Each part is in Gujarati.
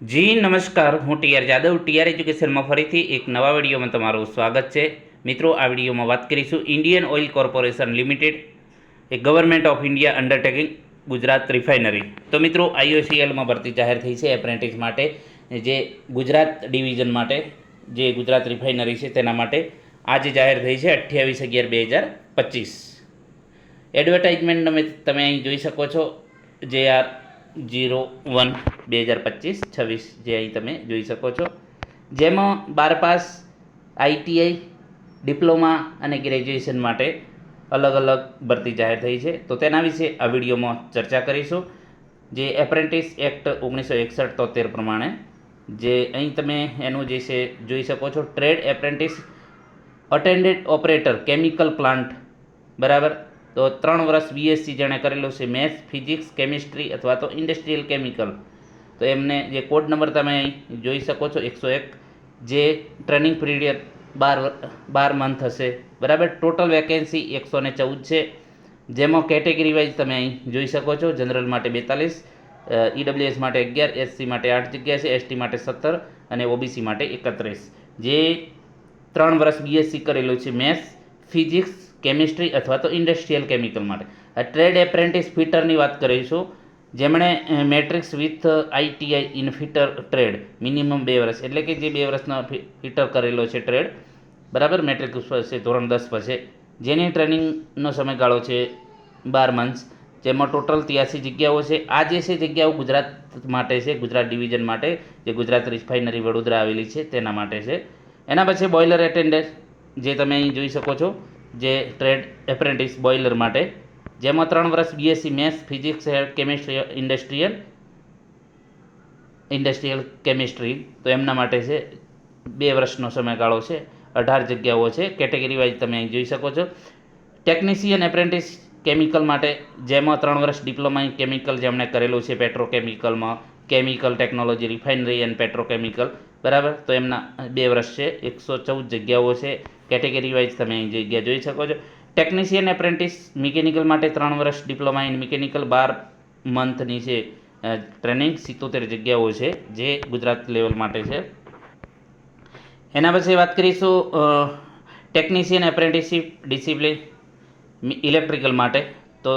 જી, નમસ્કાર. હું ટીઆર જાદવ. ટીઆર એજ્યુકેશનમાં ફરીથી એક નવા વિડીયોમાં તમારું સ્વાગત છે. મિત્રો, આ વિડીયોમાં વાત કરીશું Indian oil corporation limited, a government of India undertaking Gujarat refinery. તો મિત્રો, આઈઓસીએલમાં ભરતી જાહેર થઈ છે એપ્રેન્ટિસ માટે. જે ગુજરાત ડિવિઝન માટે, જે ગુજરાત રિફાઇનરી છે તેના માટે આજે જાહેર થઈ છે અઠ્યાવીસ અગિયાર બે હજાર પચીસ. એડવર્ટાઇઝમેન્ટ તમે તમે અહીં જોઈ શકો છો. જે આર જીરો વન બે હજાર પચીસ છવ્વીસ જે અહીં તમે જોઈ શકો છો. જેમાં બાર પાસ આઈટીઆઈ ડિપ્લોમા અને ગ્રેજ્યુએશન માટે અલગ અલગ ભરતી જાહેર થઈ છે. તો તેના વિશે આ વિડીયોમાં ચર્ચા કરીશું. જે એપ્રેન્ટિસ એક્ટ ઓગણીસો એકસઠ તોતેર પ્રમાણે જે અહીં તમે એનું જે છે જોઈ શકો છો. Trade apprentice, attended operator, chemical plant, બરાબર? તો ત્રણ વર્ષ બીએસસી જેણે કરેલું છે મેથ્સ ફિઝિક્સ કેમિસ્ટ્રી અથવા તો ઇન્ડસ્ટ્રીયલ કેમિકલ તો એમને જે કોડ નંબર તમે જોઈ શકો છો, એકસો એક, જે ટ્રેનિંગ પીરિયડ બાર બાર મંથ હશે. બરાબર? ટોટલ વેકેન્સી એકસો ને ચૌદ છે. જેમાં કેટેગરી વાઇઝ તમે અહીં જોઈ શકો છો જનરલ માટે બેતાલીસ ઈડબ્લ્યુએસ માટે અગિયાર એસસી માટે આઠ જગ્યા છે એસટી માટે સત્તર અને ઓબીસી માટે એકત્રીસ. જે ત્રણ વર્ષ બીએસસી કરેલું છે મેથ્સ ફિઝિક્સ કેમિસ્ટ્રી અથવા તો ઇન્ડસ્ટ્રીયલ કેમિકલ માટે. ટ્રેડ એપ્રેન્ટિસ ફિટરની વાત કરીશું. જેમણે matrix with ITI in fitter trade minimum બે વર્ષ, એટલે કે જે બે વર્ષનો ફિટર કરેલો છે ટ્રેડ બરાબર? મેટ્રિક્સ છે ધોરણ દસ પછી. જેની ટ્રેનિંગનો સમયગાળો છે બાર મંથ્સ જેમાં ટોટલ ત્યાસી જગ્યાઓ છે. આ જે છે જગ્યાઓ ગુજરાત માટે છે, ગુજરાત ડિવિઝન માટે, જે ગુજરાત રિફાઇનરી વડોદરા આવેલી છે, તેના માટે છે. એના પછી બોઇલર એટેન્ડર જે તમે અહીં જોઈ શકો છો. જે ટ્રેડ એપ્રેન્ટિસ બોઇલર માટે. જેમાં ત્રણ વર્ષ BSc maths, physics chemistry, industrial industrial chemistry. તો એમના માટે છે, બે વર્ષનો સમયગાળો છે, અઢાર જગ્યાઓ છે. કેટેગરી વાઇઝ તમે અહીં જોઈ શકો છો. ટેકનિશિયન એપ્રેન્ટિસ કેમિકલ માટે, જેમાં ત્રણ વર્ષ ડિપ્લોમા ઇન કેમિકલ જેમણે કરેલું છે, પેટ્રોકેમિકલમાં chemical technology, refinery and petrochemical, બરાબર? તો એમના બે વર્ષ છે, એકસો ચૌદ જગ્યાઓ છે. કેટેગરી વાઇઝ તમે અહીં જગ્યા જોઈ શકો છો. ટેકનિશિયન એપ્રેન્ટિસ મિકેનિકલ માટે ત્રણ વર્ષ ડિપ્લોમા ઇન મિકેનિકલ, બાર મંથની છે ટ્રેનિંગ. સિત્તોતેર જગ્યાઓ છે, જે ગુજરાત લેવલ માટે છે. એના પછી વાત કરીશું ટેકનિશિયન એપ્રેન્ટિસશીપ ડિસિપ્લિન ઇલેક્ટ્રિકલ માટે. તો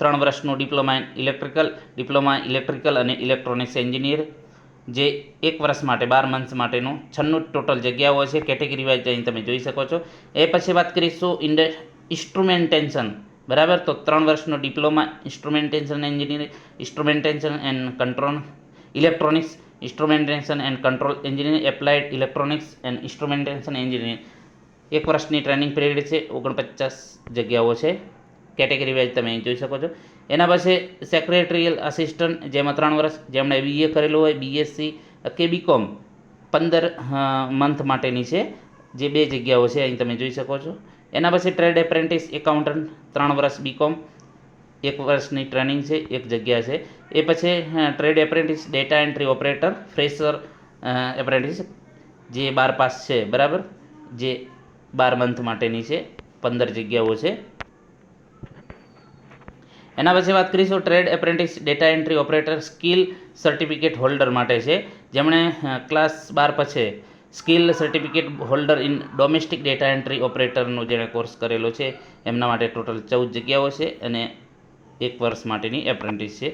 ત્રણ વર્ષનું diploma in electrical, diploma electrical અને ઇલેક્ટ્રોનિક્સ એન્જિનિયર, જે એક વર્ષ માટે, બાર મંથ માટેનું છન્નું ટોટલ જગ્યાઓ છે, કેટેગરી વાઇઝ અહીં તમે જોઈ શકો છો. એ પછી વાત કરીશું ઇન્ડ ઇન્સ્ટ્રુમેન્ટેશન. બરાબર? તો ત્રણ વર્ષનો diploma instrumentation engineering instrumentation and control, electronics, instrumentation and control engineering applied electronics and instrumentation engineering એક વર્ષની ટ્રેનિંગ પીરિયડ છે, ઓગણપચાસ જગ્યાઓ છે. કેટેગરી વાઇઝ તમે અહીં જોઈ શકો છો. એના પાસે સેક્રેટરીયલ આસિસ્ટન્ટ જેમાં ત્રણ વર્ષ જેમણે બીએ કરેલું હોય બીએસસી કે બીકોમ પંદર મંથ માટેની છે. જે બે જગ્યાઓ છે, અહીં તમે જોઈ શકો છો. એના પછી ટ્રેડ એપ્રેન્ટિસ એકાઉન્ટન્ટ ત્રણ વર્ષ બીકોમ એક વર્ષની ટ્રેનિંગ છે, એક જગ્યા છે. એ પછી trade apprentice data entry operator fresher apprentice જે બાર પાસ છે, બરાબર? જે બાર મંથ માટેની છે, પંદર જગ્યાઓ છે. એના પછી વાત કરીશું trade apprentice data entry operator skill certificate holder માટે છે. જેમણે ક્લાસ બાર પછી skill certificate holder in domestic data entry ઓપરેટરનો જેણે કોર્સ કરેલો છે, એમના માટે ટોટલ ચૌદ જગ્યાઓ છે અને એક વર્ષ માટેની એપ્રેન્ટિસ છે.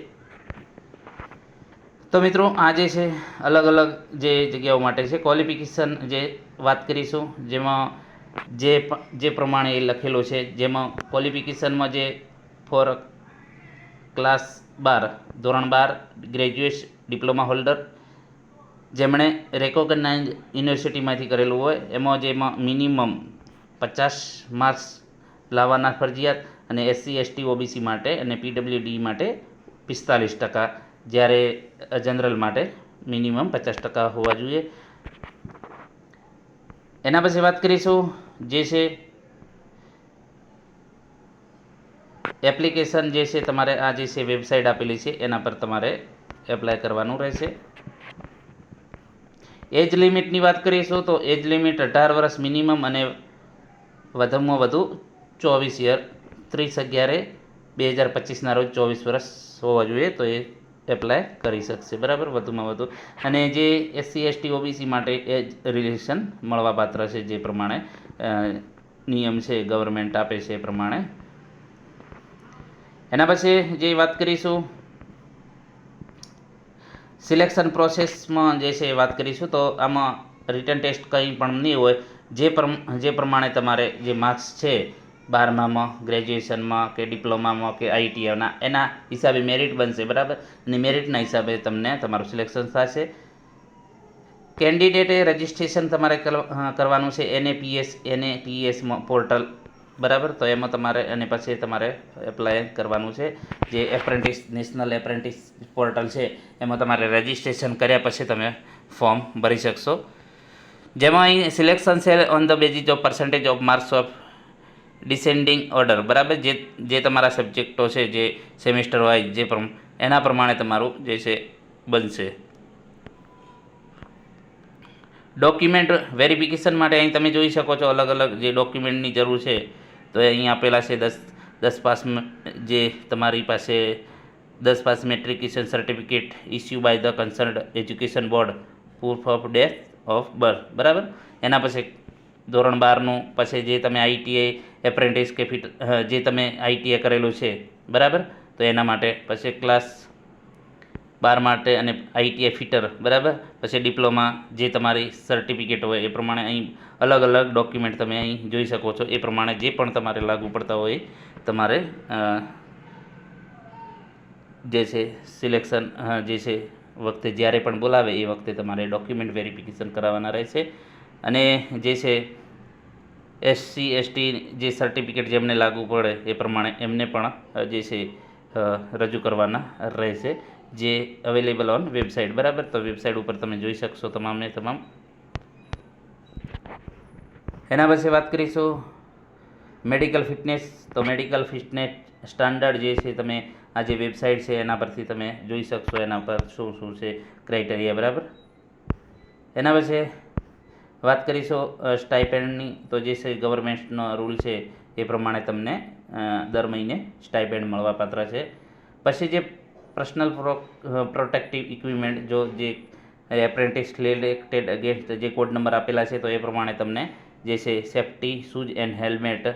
તો મિત્રો, આ જે છે, અલગ અલગ જે જગ્યાઓ માટે છે, ક્વોલિફિકેશન જે વાત કરીશું, જેમાં જે જે પ્રમાણે એ લખેલો છે, જેમાં ક્વોલિફિકેશનમાં જે ફોર ક્લાસ બાર, ધોરણ બાર ગ્રેજ્યુએટ ડિપ્લોમા હોલ્ડર જેમણે રેકોગનાઇઝ યુનિવર્સિટીમાંથી કરેલું હોય, એમાં જેમાં મિનિમમ પચાસ માર્ક્સ લાવવાના ફરજિયાત અને એસસી એસટી ઓબીસી માટે અને પીડબ્લ્યુડી માટે પિસ્તાલીસ ટકા, જ્યારે જનરલ માટે મિનિમમ પચાસ ટકા હોવા જોઈએ. એના પછી વાત કરીશું જે છે એપ્લિકેશન જે છે તમારે આ જે છે વેબસાઇટ આપેલી છે, એના પર તમારે એપ્લાય કરવાનું રહેશે. એજ લિમિટની વાત કરીશું તો એજ લિમિટ અઢાર વર્ષ મિનિમમ અને વધુમાં વધુ ચોવીસ યર, ત્રીસ અગિયારે, બે હજાર પચીસના રોજ ચોવીસ વર્ષ હોવા જોઈએ તો એ એપ્લાય કરી શકશે. બરાબર? વધુમાં વધુ. અને જે એસસી, એસટી, ઓબીસી માટે એ જ રિલેશન મળવાપાત્ર છે જે પ્રમાણે નિયમ છે, ગવર્મેન્ટ આપે છે એ પ્રમાણે એના પછી જે વાત કરીશું સિલેક્શન પ્રોસેસમાં જે છે એ વાત કરીશું, તો આમાં રિટર્ન ટેસ્ટ કંઈ પણ નહીં હોય, જે જે પ્રમાણે તમારે જે માર્ક્સ છે, બારમામાં ગ્રેજ્યુએશનમાં કે ડિપ્લોમામાં કે આઈટીઆઈના એના હિસાબે મેરિટ બનશે, બરાબર? અને મેરિટના હિસાબે તમને તમારું સિલેક્શન થશે. કેન્ડિડેટે રજિસ્ટ્રેશન તમારે કરવાનું છે એનએપીએસ એનએપીએસ પોર્ટલ બરાબર? તો એમાં તમારે અને પછી તમારે એપ્લાય કરવાનું છે. જે એપ્રેન્ટિસ નેશનલ એપ્રેન્ટિસ પોર્ટલ છે, એમાં તમારે રજિસ્ટ્રેશન કર્યા પછી તમે ફોર્મ ભરી શકશો. જેમાં અહીં સિલેક્શન છે on the basis of percentage of marks of descending order બરાબર? જે જે તમારા સબ્જેક્ટો છે, જે સેમિસ્ટર વાઇઝ જે એના પ્રમાણે તમારું જે છે, બનશે. ડોક્યુમેન્ટ વેરિફિકેશન માટે અહીં તમે જોઈ શકો છો અલગ અલગ જે ડોક્યુમેન્ટની જરૂર છે. તો અહીં આપેલા છે દસ દસ પાસ જે તમારી પાસે દસ pass matriculation certificate issue by the concerned education board, proof of death of birth, બરાબર? એના પછી ધોરણ બારનું, પછી જે તમે આઈટીઆઈ એપ્રેન્ટિસ કે ફિટ જે તમે આઈટીઆઈ કરેલું છે, બરાબર? તો એના માટે પછી ક્લાસ બાર માટે અને આઈટીઆઈ ફિટર, બરાબર? પછી ડિપ્લોમા જે તમારી સર્ટિફિકેટ હોય એ પ્રમાણે અહીં અલગ અલગ ડોક્યુમેન્ટ તમે અહીં જોઈ શકો છો. એ પ્રમાણે જે પણ તમારે લાગુ પડતા હોય તમારે જે છે સિલેક્શન જે છે વખતે જ્યારે પણ બોલાવે એ વખતે તમારે ડોક્યુમેન્ટ વેરિફિકેશન કરાવવાના રહેશે. અને જે છે એસસી એસટી જે સર્ટિફિકેટ જેમને લાગુ પડે એ પ્રમાણે એમને પણ જે છે રજૂ કરવાના રહેશે. જે અવેલેબલ ઓન વેબસાઇટ બરાબર? તો વેબસાઇટ ઉપર તમે જોઈ શકશો તમામને તમામ. એના પછી વાત કરીશું મેડિકલ ફિટનેસ તો મેડિકલ ફિટનેસ સ્ટાન્ડર્ડ જે છે, તમે આ જે વેબસાઇટ છે, એના પરથી તમે જોઈ શકશો એના પર શું શું છે ક્રાઇટેરિયા બરાબર? એના પછી વાત કરીશું સ્ટાઇપેન્ડની તો જે છે ગવર્મેન્ટનો રૂલ છે, એ પ્રમાણે તમને દર મહિને સ્ટાઇપેન્ડ મળવાપાત્ર છે. પછી જે પર્સનલ પ્રોટેક્ટિવ ઇક્વિપમેન્ટ જો જે એપ્રેન્ટિસ રિલેટેડ અગેન્સ્ટ જે કોડ નંબર આપેલા છે, તો એ પ્રમાણે તમને જે છે સેફ્ટી શૂઝ એન્ડ હેલ્મેટ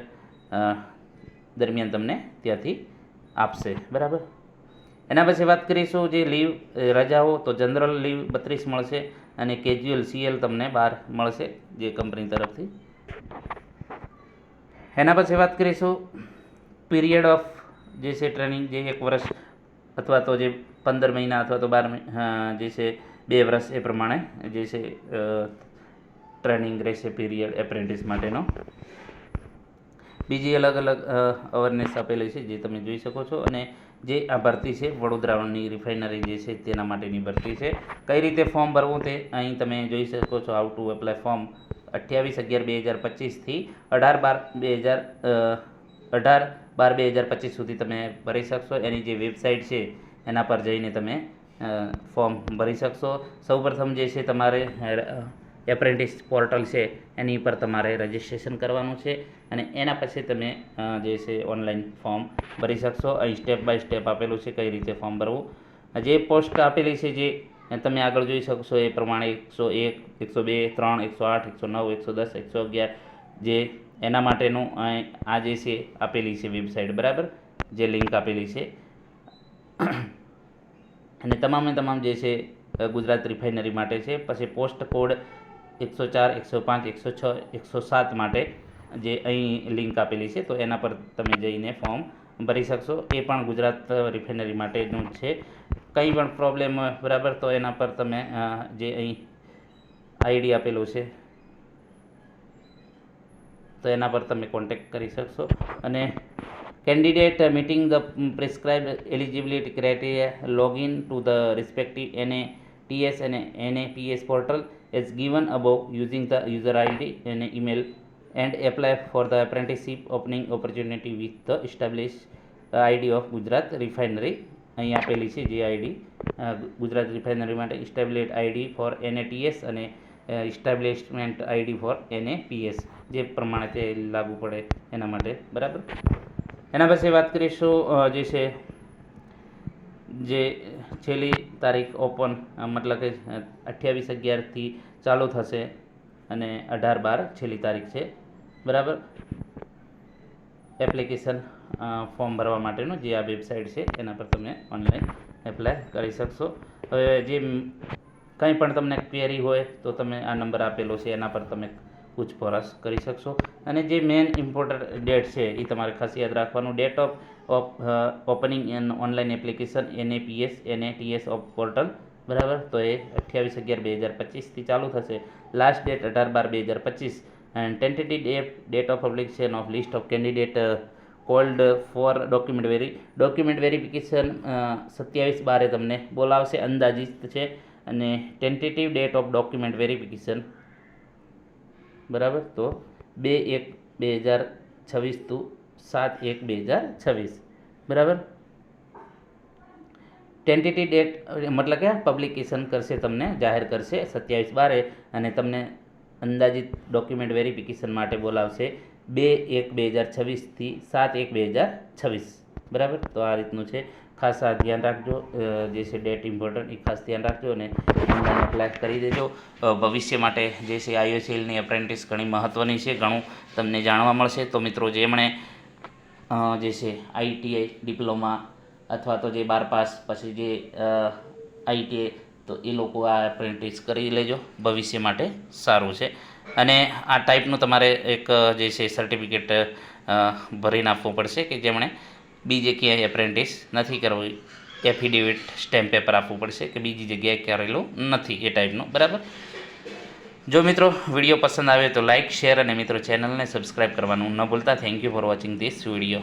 દરમિયાન તમને ત્યાંથી આપશે. બરાબર? એના પછી વાત કરીશું જે લીવ રજાઓ, તો જનરલ લીવ બત્રીસ મળશે અને કેજ્યુઅલ સીએલ તમને બાર મળશે જે કંપની તરફથી. એના પછી વાત કરીશું પીરિયડ ઓફ જે છે ટ્રેનિંગ જે એક વર્ષ અથવા તો જે પંદર મહિના અથવા તો બાર જે છે, બે વર્ષ એ પ્રમાણે જે છે ટ્રેનિંગ રહેશે પીરિયડ એપ્રેન્ટિસ માટેનો. બીજી અલગ અલગ અવેરનેસ આપેલી છે જે તમે જોઈ શકો છો અને જે આ ભરતી છે વડોદરાની રિફાઇનરી જે છે તેના માટેની ભરતી છે. કઈ રીતે ફોર્મ ભરવું તે અહીં તમે જોઈ શકો છો હાઉ ટુ એપ્લાય ફોર્મ અઠ્યાવીસ અગિયાર બે હજાર પચીસથી અઢાર બાર બે હજાર અઢાર બાર બે હજાર પચીસ સુધી તમે ભરી શકશો. એની જે વેબસાઇટ છે, એના પર જઈને તમે ફોર્મ ભરી શકશો. સૌપ્રથમ જે છે, તમારે એપ્રેન્ટિસ પોર્ટલ છે, એની પર તમારે રજિસ્ટ્રેશન કરવાનું છે અને એના પછી તમે જે છે, ઓનલાઈન ફોર્મ ભરી શકશો. અહીં સ્ટેપ બાય સ્ટેપ આપેલું છે, કઈ રીતે ફોર્મ ભરવું. જે પોસ્ટ આપેલી છે, જે તમે આગળ જોઈ શકશો, એ પ્રમાણે એકસો એક, એકસો બે, ત્રણ, એકસો આઠ, એકસો નવ, એકસો દસ, એકસો અગિયાર, જે એના માટેનું આ જે છે, આપેલી છે વેબસાઇટ, બરાબર? જે લિંક આપેલી છે. અને તમામે તમામ જે છે ગુજરાત રિફાઇનરી માટે છે. પછી પોસ્ટ કોડ એકસો ચાર, એકસો પાંચ, એકસો છ, એકસો સાત માટે જે અહીં લિંક આપેલી છે, તો એના પર તમે જઈને ફોર્મ ભરી શકશો. એ પણ ગુજરાત રિફાઇનરી માટેનું છે. કંઈ પણ પ્રોબ્લેમ, બરાબર? તો એના પર તમે જે અહીં આઈડી આપેલું છે તો એના પર તમે કોન્ટેક્ટ કરી શકશો. અને candidate meeting the prescribe eligibility criteria login to the respective NATS અને NAPS portal is given above using the user ID and email and apply for the apprenticeship opening opportunity with the established ID of Gujarat refinery અહીં આપેલી છે જે આઈડી ગુજરાત રિફાઇનરી માટે ઇસ્ટાબ્લિશ આઈડી ફોર એનએટીએસ અને ઇસ્ટાબ્લિશમેન્ટ આઈડી ફોર એનએપીએસ જે પ્રમાણે તે લાગુ પડે એના માટે. બરાબર? એના પછી વાત કરીશું જે છે, જે છેલ્લી તારીખ ઓપન મતલબ કે અઠ્યાવીસ અગિયારથી ચાલુ થશે અને અઢાર બાર છેલ્લી તારીખ છે. બરાબર? એપ્લિકેશન ફોર્મ ભરવા માટેનું જે આ વેબસાઇટ છે, એના પર તમે ઓનલાઈન એપ્લાય કરી શકશો. હવે જે કંઈ પણ તમને ક્વેરી હોય તો તમે આ નંબર આપેલો છે, એના પર તમે પૂછપરછ કરી શકશો. અને જે મેન ઇમ્પોર્ટન્ટ ડેટ છે એ તમારે ખાસ યાદ રાખવાનું. Date of opening and online application NAPS NATS of portal બરાબર? તો એ અઠ્યાવીસ અગિયાર બે હજાર પચીસથી ચાલુ થશે. લાસ્ટ ડેટ અઢાર બાર બે હજાર પચીસ. And tentative date date of publication of list of candidate called for document very document verification સત્યાવીસ બારે તમને બોલાવશે. અંદાજિત છે અને tentative date of document verification બરાબર? તો બે એક બે હજાર છવ્વીસ ટુ સાત એક બે હજાર છવ્વીસ. બરાબર? ટેન્ટેટિવ ડેટ મતલબ કે પબ્લિકેશન કરશે તમને, જાહેર કરશે સત્યાવીસ બારે અને તમને અંદાજિત ડોક્યુમેન્ટ વેરિફિકેશન માટે બોલાવશે બે એક બે હજાર છવ્વીસથી સાત એક બે હજાર છવ્વીસ. બરાબર? તો આ રીતનું છે. ખાસ આ ધ્યાન રાખજો. જે છે ડેટ ઇમ્પોર્ટન્ટ, એ ખાસ ધ્યાન રાખજો અને ઓનલાઈન એપ્લાય કરી દેજો. ભવિષ્ય માટે જે છે આઈઓસીએલની એપ્રેન્ટિસ ઘણી મહત્ત્વની છે. ઘણું તમને જાણવા મળશે. તો મિત્રો, જેમણે જે છે આઈટીઆઈ ડિપ્લોમા અથવા તો જે બાર પાસ પછી જે આઈટીઆઈ તો એ લોકો આ એપ્રેન્ટિસ કરી લેજો. ભવિષ્ય માટે સારું છે. અને આ ટાઈપનું તમારે એક જે છે સર્ટિફિકેટ ભરીને આપવું પડશે કે જેમણે બીજે ક્યાંય એપ્રેન્ટિસ નથી કરવી એફિડેવિટ સ્ટેમ્પ પેપર આપવું પડશે કે બીજી જગ્યાએ કરેલું નથી એ ટાઈપનું બરાબર? જો મિત્રો વીડિયો પસંદ આવે તો લાઇક શેર અને મિત્રો ચેનલને સબસ્ક્રાઇબ કરવાનું ન ભૂલતા. Thank you for watching this video